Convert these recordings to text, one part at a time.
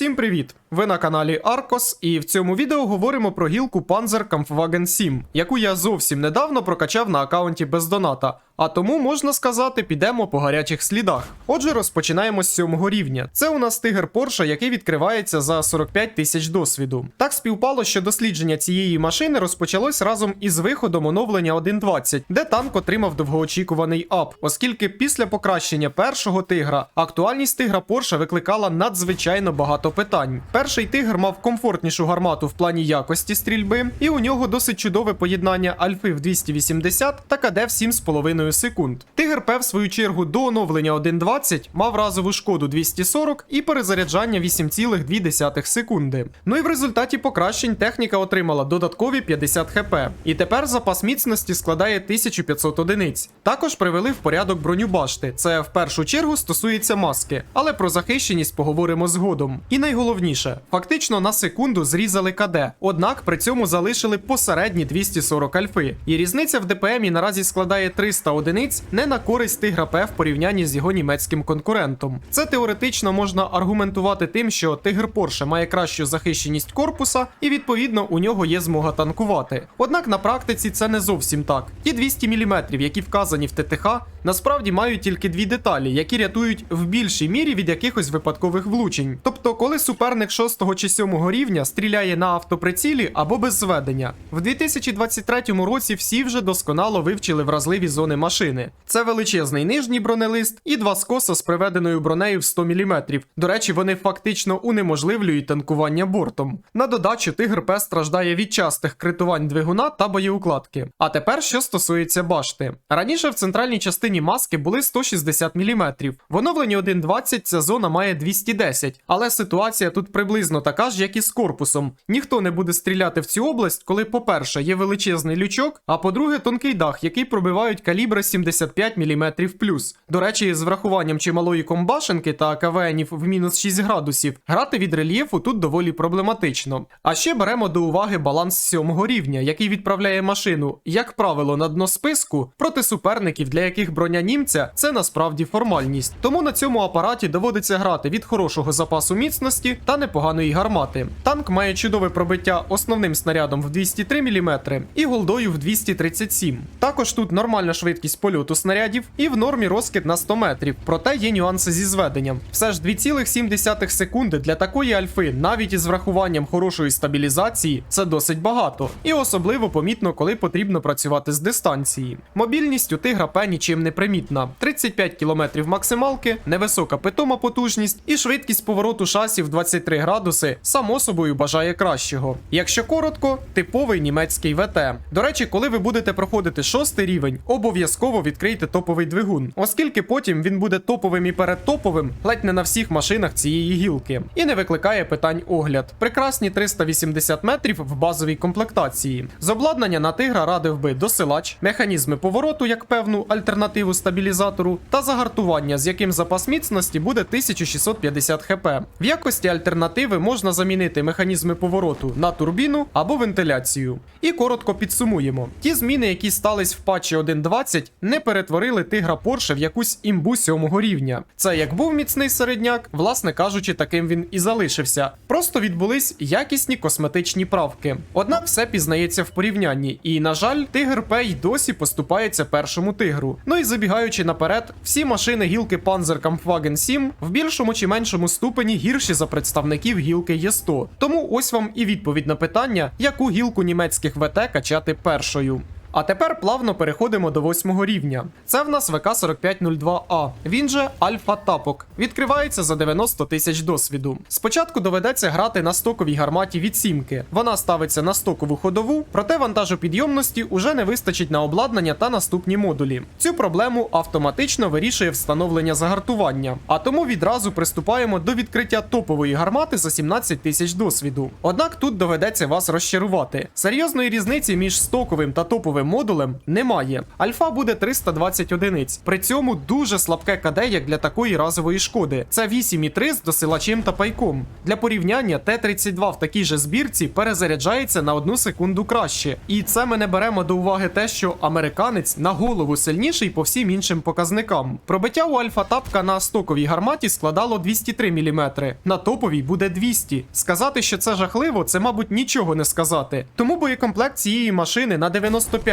Всім привіт! Ви на каналі Аркос, і в цьому відео говоримо про гілку Panzer Kampfwagen 7, яку я зовсім недавно прокачав на аккаунті без доната. А тому можна сказати, підемо по гарячих слідах. Отже, розпочинаємо з сьомого рівня. Це у нас тигр Порша, який відкривається за 45 тисяч досвіду. Так співпало, що дослідження цієї машини розпочалось разом із виходом оновлення 1.20, де танк отримав довгоочікуваний ап, оскільки після покращення першого тигра актуальність тигра Порша викликала надзвичайно багато питань. Перший тигр мав комфортнішу гармату в плані якості стрільби, і у нього досить чудове поєднання альфи в 280 та КД в 7,5 секунд. Тигр П, в свою чергу, до оновлення 1.20 мав разову шкоду 240 і перезаряджання 8,2 секунди. Ну і в результаті покращень техніка отримала додаткові 50 хп. І тепер запас міцності складає 1500 одиниць. Також привели в порядок броню башти. Це в першу чергу стосується маски, але про захищеність поговоримо згодом. І найголовніше, фактично на секунду зрізали КД, однак при цьому залишили посередні 240 альфи. І різниця в ДПМі наразі складає 300 одиниць не на користь тигра П в порівнянні з його німецьким конкурентом. Це теоретично можна аргументувати тим, що тигр Порше має кращу захищеність корпуса, і відповідно у нього є змога танкувати. Однак на практиці це не зовсім так. Ті 200 мм, які вказані в ТТХ, насправді мають тільки дві деталі, які рятують в більшій мірі від якихось випадкових влучень. Тобто, коли суперник 6 чи 7 рівня стріляє на автоприцілі або без зведення. В 2023 році всі вже досконало вивчили вразливі зони машини. Це величезний нижній бронелист і два скоса з приведеною бронею в 100 мм. До речі, вони фактично унеможливлюють танкування бортом. На додачу тигр П страждає від частих критувань двигуна та боєукладки. А тепер що стосується башти. Раніше в центральній частині маски були 160 мм. В оновленні 1.20 ця зона має 210, але ситуація тут приблизно така ж, як і з корпусом. Ніхто не буде стріляти в цю область, коли, по-перше, є величезний лючок, а по-друге, тонкий дах, який пробивають калібри 75 мм. плюс. До речі, з врахуванням чималої комбашенки та КВНів в мінус 6 градусів, грати від рельєфу тут доволі проблематично. А ще беремо до уваги баланс сьомого рівня, який відправляє машину, як правило, на дно списку проти суперників, для яких броня німця це насправді формальність. Тому на цьому апараті доводиться грати від хорошого запасу міцності та непоганої гармати. Танк має чудове пробиття основним снарядом в 203 мм і голдою в 237. Також тут нормальна швидкість польоту снарядів і в нормі розкид на 100 метрів, проте є нюанси зі зведенням. Все ж 2,7 секунди для такої альфи, навіть із врахуванням хорошої стабілізації, це досить багато, і особливо помітно, коли потрібно працювати з дистанції. Мобільність у тигра П нічим не примітна: 35 км максималки, невисока питома потужність і швидкість повороту шасі в 23 градуси, само собою бажає кращого. Якщо коротко, типовий німецький ВТ. До речі, коли ви будете проходити шостий рівень, обов'язково відкрийте топовий двигун, оскільки потім він буде топовим і передтоповим ледь не на всіх машинах цієї гілки, і не викликає питань огляд. Прекрасні 380 метрів в базовій комплектації. З обладнання на тигра радив би досилач, механізми повороту як певну альтернативу стабілізатору, та загартування, з яким запас міцності буде 1650 хп. В якості альтернативи можна замінити механізми повороту на турбіну або вентиляцію. І коротко підсумуємо: ті зміни, які стались в патчі 1.20, не перетворили тигра Порше в якусь імбу сьомого рівня. Це як був міцний середняк, власне кажучи, таким він і залишився. Просто відбулись якісні косметичні правки. Однак все пізнається в порівнянні, і на жаль, тигр П й досі поступається першому тигру. Ну і забігаючи наперед, всі машини гілки Panzer Kampfwagen 7 в більшому чи меншому ступені гірші за представників гілки Є100. Тому ось вам і відповідь на питання, яку гілку німецьких ВТ качати першою. А тепер плавно переходимо до восьмого рівня. Це в нас ВК-4502А. Він же Альфа Тапок. Відкривається за 90 тисяч досвіду. Спочатку доведеться грати на стоковій гарматі від сімки. Вона ставиться на стокову ходову, проте вантажопідйомності уже не вистачить на обладнання та наступні модулі. Цю проблему автоматично вирішує встановлення загартування. А тому відразу приступаємо до відкриття топової гармати за 17 тисяч досвіду. Однак тут доведеться вас розчарувати. Серйозної різниці між стоковим та топовим цікавим модулем немає. Альфа буде 320 одиниць. При цьому дуже слабке КД, як для такої разової шкоди. Це 8,3 з досилачем та пайком. Для порівняння Т-32 в такій же збірці перезаряджається на одну секунду краще. І це ми не беремо до уваги те, що американець на голову сильніший по всім іншим показникам. Пробиття у Альфа Тапка на стоковій гарматі складало 203 мм, на топовій буде 200. Сказати, що це жахливо, це, мабуть, нічого не сказати. Тому боєкомплект цієї машини на 95%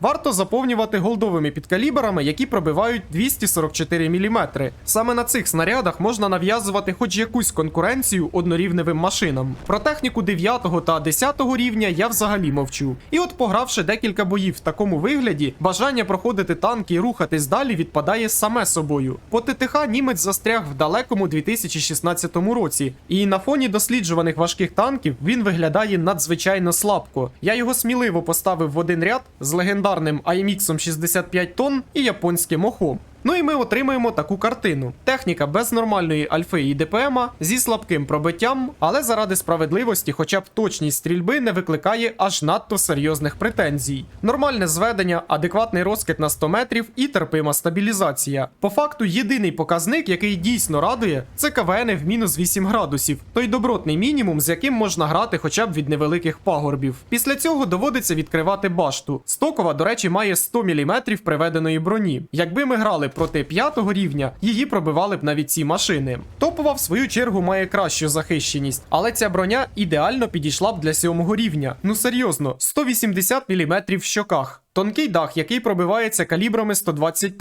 варто заповнювати голдовими підкаліберами, які пробивають 244 мм. Саме на цих снарядах можна нав'язувати хоч якусь конкуренцію однорівневим машинам. Про техніку 9 та 10 рівня я взагалі мовчу. І от погравши декілька боїв в такому вигляді, бажання проходити танки і рухатись далі відпадає саме собою. По ТТХ німець застряг в далекому 2016 році, і на фоні досліджуваних важких танків він виглядає надзвичайно слабко. Я його сміливо поставив в один ряд з легендарним IMX 65 тонн і японським охом. Ну і ми отримаємо таку картину: техніка без нормальної альфи і ДПМа зі слабким пробиттям, але заради справедливості, хоча б точність стрільби не викликає аж надто серйозних претензій. Нормальне зведення, адекватний розкид на 100 метрів і терпима стабілізація. По факту, єдиний показник, який дійсно радує, це КВН в мінус 8 градусів, той добротний мінімум, з яким можна грати хоча б від невеликих пагорбів. Після цього доводиться відкривати башту. Стокова, до речі, має 100 мм приведеної броні. Якби ми грали проти п'ятого рівня, її пробивали б навіть ці машини. Топова, в свою чергу, має кращу захищеність, але ця броня ідеально підійшла б для сьомого рівня. Ну серйозно, 180 мм в щоках. Тонкий дах, який пробивається калібрами 120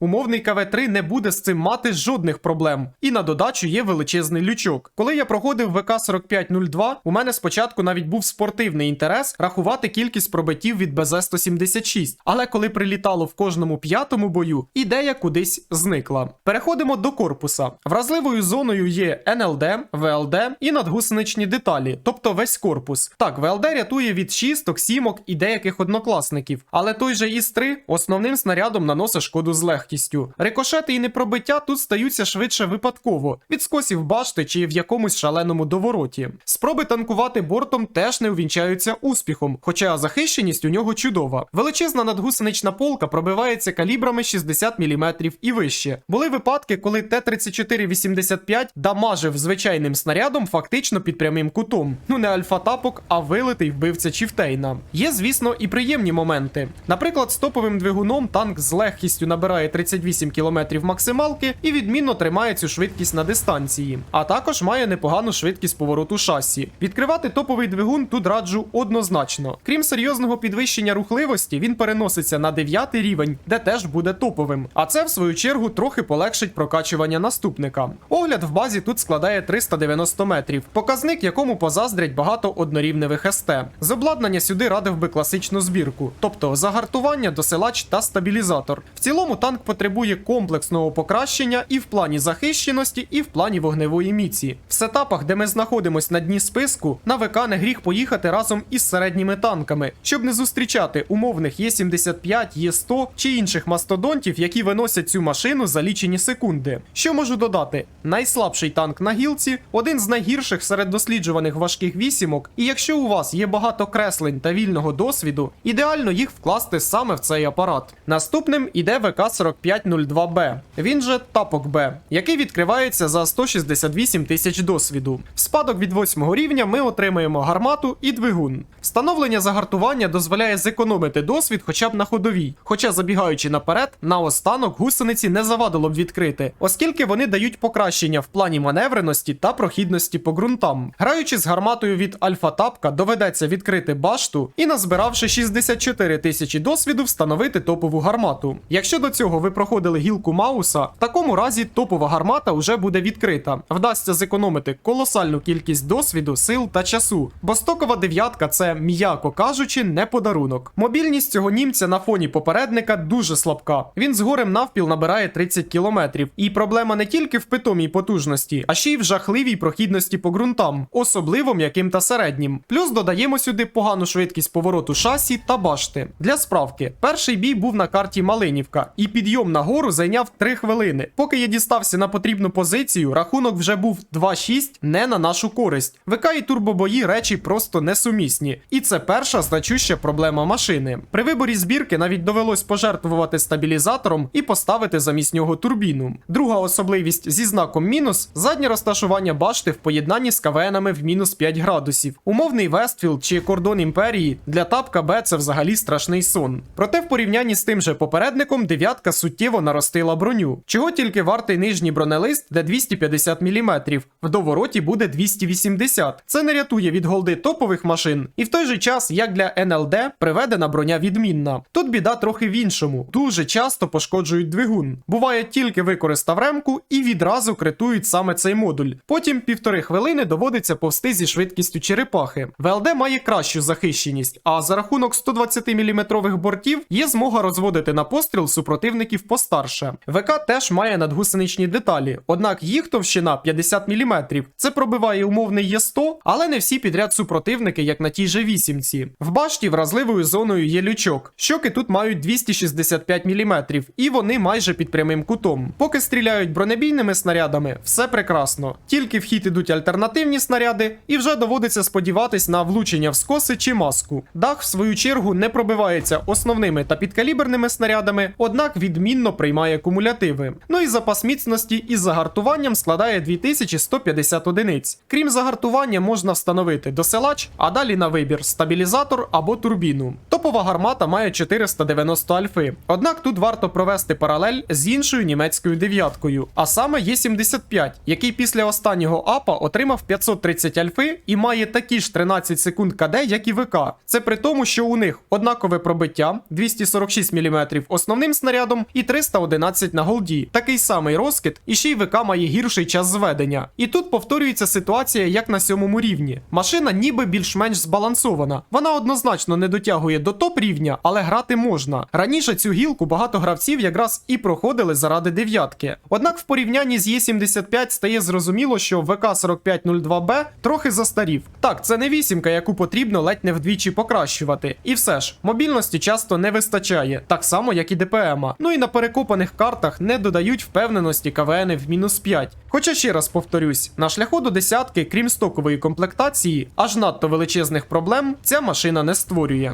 Умовний КВ-3 не буде з цим мати жодних проблем. І на додачу є величезний лючок. Коли я проходив ВК-4502, у мене спочатку навіть був спортивний інтерес рахувати кількість пробиттів від БЗ-176. Але коли прилітало в кожному п'ятому бою, ідея кудись зникла. Переходимо до корпуса. Вразливою зоною є НЛД, ВЛД і надгусеничні деталі, тобто весь корпус. Так, ВЛД рятує від шісток, сімок і деяких однокласників. Але той же ІС-3 основним снарядом наносить шкоду з легкістю. Рикошети і непробиття тут стаються швидше випадково, від скосів башти чи в якомусь шаленому довороті. Спроби танкувати бортом теж не увінчаються успіхом, хоча захищеність у нього чудова. Величезна надгусенична полка пробивається калібрами 60 мм і вище. Були випадки, коли Т-34-85 дамажив звичайним снарядом фактично під прямим кутом. Ну не альфа-тапок, а вилитий вбивця Чіфтейна. Є, звісно, і приємні моменти. Наприклад, з топовим двигуном танк з легкістю набирає 38 км максималки і відмінно тримає цю швидкість на дистанції, а також має непогану швидкість повороту шасі. Відкривати топовий двигун тут раджу однозначно. Крім серйозного підвищення рухливості, він переноситься на 9 рівень, де теж буде топовим. А це в свою чергу трохи полегшить прокачування наступника. Огляд в базі тут складає 390 метрів, показник якому позаздрять багато однорівневих СТ. З обладнання сюди радив би класичну збірку, тобто загартування, досилач та стабілізатор. В цілому танк потребує комплексного покращення і в плані захищеності, і в плані вогневої міці. В сетапах, де ми знаходимось на дні списку, на ВК не гріх поїхати разом із середніми танками, щоб не зустрічати умовних Є75, Є100 чи інших мастодонтів, які виносять цю машину за лічені секунди. Що можу додати? Найслабший танк на гілці, один з найгірших серед досліджуваних важких вісімок. І якщо у вас є багато креслень та вільного досвіду, ідеально їх вкласти саме в цей апарат. Наступним іде ВК-4502Б. Він же Тапок Б, який відкривається за 168 тисяч досвіду. В спадок від 8 рівня ми отримаємо гармату і двигун. Встановлення загартування дозволяє зекономити досвід хоча б на ходовій. Хоча, забігаючи наперед, наостанок гусениці не завадило б відкрити, оскільки вони дають покращення в плані маневреності та прохідності по ґрунтам. Граючи з гарматою від Альфа Тапка, доведеться відкрити башту і, назбиравши 64 тисячі досвіду, встановити топову гармату. Якщо до цього ви проходили гілку Мауса, в такому разі топова гармата вже буде відкрита. Вдасться зекономити колосальну кількість досвіду, сил та часу, бо стокова дев'ятка це, м'яко кажучи, не подарунок. Мобільність цього німця на фоні попередника дуже слабка. Він з горем навпіл набирає 30 кілометрів. І проблема не тільки в питомій потужності, а ще й в жахливій прохідності по ґрунтам, особливо м'яким та середнім. Плюс додаємо сюди погану швидкість повороту шасі та башти. Для справки, перший бій був на карті Малинівка, і підйом на гору зайняв 3 хвилини. Поки я дістався на потрібну позицію, рахунок вже був 2-6 не на нашу користь. ВК і турбобої речі просто несумісні. І це перша значуща проблема машини. При виборі збірки навіть довелось пожертвувати стабілізатором і поставити замість нього турбіну. Друга особливість зі знаком мінус заднє розташування башти в поєднанні з КВНами в мінус 5 градусів. Умовний Вестфілд чи кордон імперії для тапка Б це взагалі страшний сон. Проте в порівнянні з тим же попередником дев'ятка суттєво наростила броню. Чого тільки вартий нижній бронелист, де 250 мм, в довороті буде 280. Це не рятує від голди топових машин, і в той же час, як для НЛД, приведена броня відмінна. Тут біда трохи в іншому. Дуже часто пошкоджують двигун. Буває, тільки використав ремку і відразу критують саме цей модуль. Потім півтори хвилини доводиться повсти зі швидкістю черепахи. ВЛД має кращу захищеність, а за рахунок 120 мм бортів є змога розводити на постріл супротивників постарше. ВК теж має надгусеничні деталі, однак їх товщина 50 мм. Це пробиває умовний Є100, але не всі підряд супротивники, як на тій же вісімці. В башті вразливою зоною є лючок. Щоки тут мають 265 мм, і вони майже під прямим кутом. Поки стріляють бронебійними снарядами, все прекрасно. Тільки в хід ідуть альтернативні снаряди, і вже доводиться сподіватись на влучення в скоси чи маску. Дах, в свою чергу, не пробивається основними та підкаліберними снарядами, однак відмінно приймає кумулятиви. Ну і запас міцності із загартуванням складає 2150 одиниць. Крім загартування, можна встановити досилач, а далі на вибір стабілізатор або турбіну. Топова гармата має 490 альфи. Однак тут варто провести паралель з іншою німецькою дев'яткою, а саме Є75, який після останнього апа отримав 530 альфи і має такі ж 13 секунд КД, як і ВК. Це при тому, що у них однакове пробиття 246 мм основним снарядом і 311 на голді. Такий самий розкид, і ще й ВК має гірший час зведення. І тут повторюється ситуація, як на сьомому рівні. Машина ніби більш-менш збалансована. Вона однозначно не дотягує до топ рівня, але грати можна. Раніше цю гілку багато гравців якраз і проходили заради дев'ятки. Однак в порівнянні з Є75 стає зрозуміло, що ВК-4502Б трохи застарів. Так, це не вісімка, яку потрібно ледь не вдвічі покращувати. І все ж, мобільності часто не вистачає, так само як і ДПМа. Ну і на перекопаних картах не додають впевненості КВН в мінус 5. Хоча ще раз повторюсь, на шляху до десятки, крім стокової комплектації, аж надто величезних проблем ця машина не створює.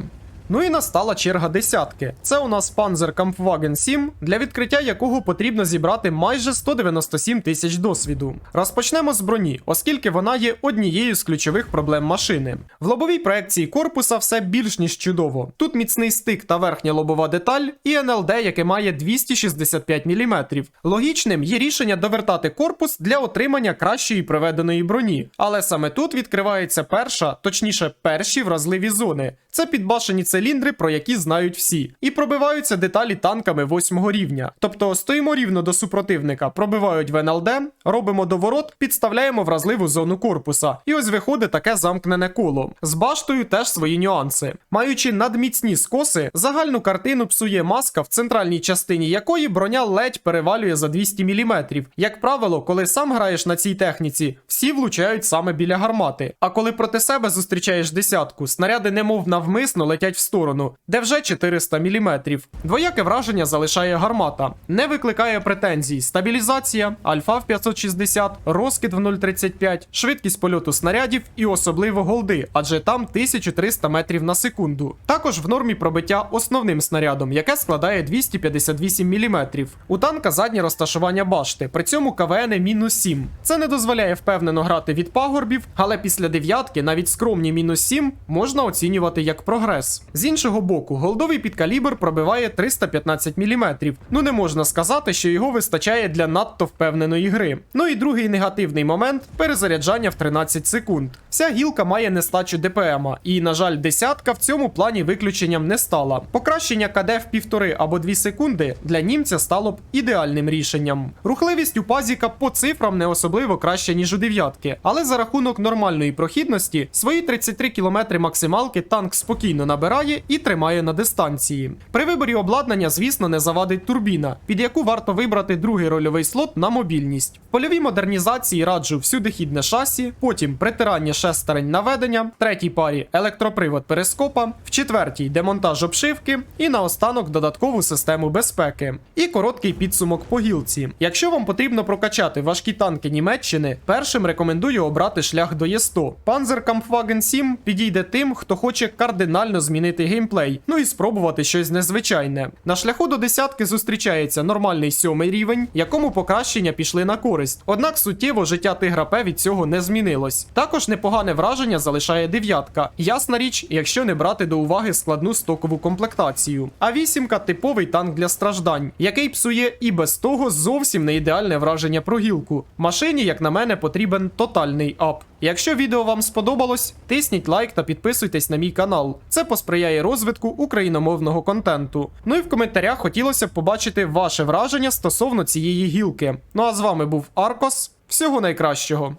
Ну і настала черга десятки. Це у нас Panzer Kampfwagen 7, для відкриття якого потрібно зібрати майже 197 тисяч досвіду. Розпочнемо з броні, оскільки вона є однією з ключових проблем машини. В лобовій проекції корпуса все більш ніж чудово. Тут міцний стик та верхня лобова деталь, і НЛД, яке має 265 мм. Логічним є рішення довертати корпус для отримання кращої проведеної броні. Але саме тут відкривається перша, точніше, перші вразливі зони. Це підбашені циліндри, про які знають всі, і пробиваються деталі танками восьмого рівня. Тобто стоїмо рівно до супротивника, пробивають в НЛД, робимо доворот, підставляємо вразливу зону корпуса. І ось виходить таке замкнене коло. З баштою теж свої нюанси. Маючи надміцні скоси, загальну картину псує маска, в центральній частині якої броня ледь перевалює за 200 мм. Як правило, коли сам граєш на цій техніці, всі влучають саме біля гармати. А коли проти себе зустрічаєш десятку, снаряди немов навмисно летять в сторону, де вже 400 мм. Двояке враження залишає гармата, не викликає претензій. Стабілізація, альфа в 560, розкид в 0,35, швидкість польоту снарядів і особливо голди, адже там 1300 метрів на секунду. Також в нормі пробиття основним снарядом, яке складає 258 мм. У танка заднє розташування башти, при цьому КВН мінус 7. Це не дозволяє впевнено грати від пагорбів, але після дев'ятки навіть скромні мінус 7 можна оцінювати як прогрес. З іншого боку, голдовий підкалібр пробиває 315 мм. Ну не можна сказати, що його вистачає для надто впевненої гри. Ну і другий негативний момент перезаряджання в 13 секунд. Вся гілка має нестачу ДПМа, і, на жаль, десятка в цьому плані виключенням не стала. Покращення КД в півтори або 2 секунди для німця стало б ідеальним рішенням. Рухливість у пазіка по цифрам не особливо краща, ніж у дев'ятки, але за рахунок нормальної прохідності свої 33 км максималки танк спокійно набирає і тримає на дистанції. При виборі обладнання, звісно, не завадить турбіна, під яку варто вибрати другий рольовий слот на мобільність. В польовій модернізації раджу всюдихідне шасі, потім притирання шестерень наведення, третій парі електропривод перископа, в четвертій демонтаж обшивки і наостанок додаткову систему безпеки. І короткий підсумок по гілці. Якщо вам потрібно прокачати важкі танки Німеччини, першим рекомендую обрати шлях до Є100. Panzerkampfwagen 7 підійде тим, хто хоче кардинально змінити геймплей, ну і спробувати щось незвичайне. На шляху до десятки зустрічається нормальний сьомий рівень, якому покращення пішли на користь. Однак суттєво життя тигра П від цього не змінилось. Також непогане враження залишає дев'ятка. Ясна річ, якщо не брати до уваги складну стокову комплектацію. А вісімка типовий танк для страждань, який псує і без того зовсім не ідеальне враження про гілку. Машині, як на мене, потрібен тотальний ап. Якщо відео вам сподобалось, тисніть лайк та підписуйтесь на мій канал. Це посприяє розвитку україномовного контенту. Ну і в коментарях хотілося б побачити ваше враження стосовно цієї гілки. Ну а з вами був Аркос. Всього найкращого.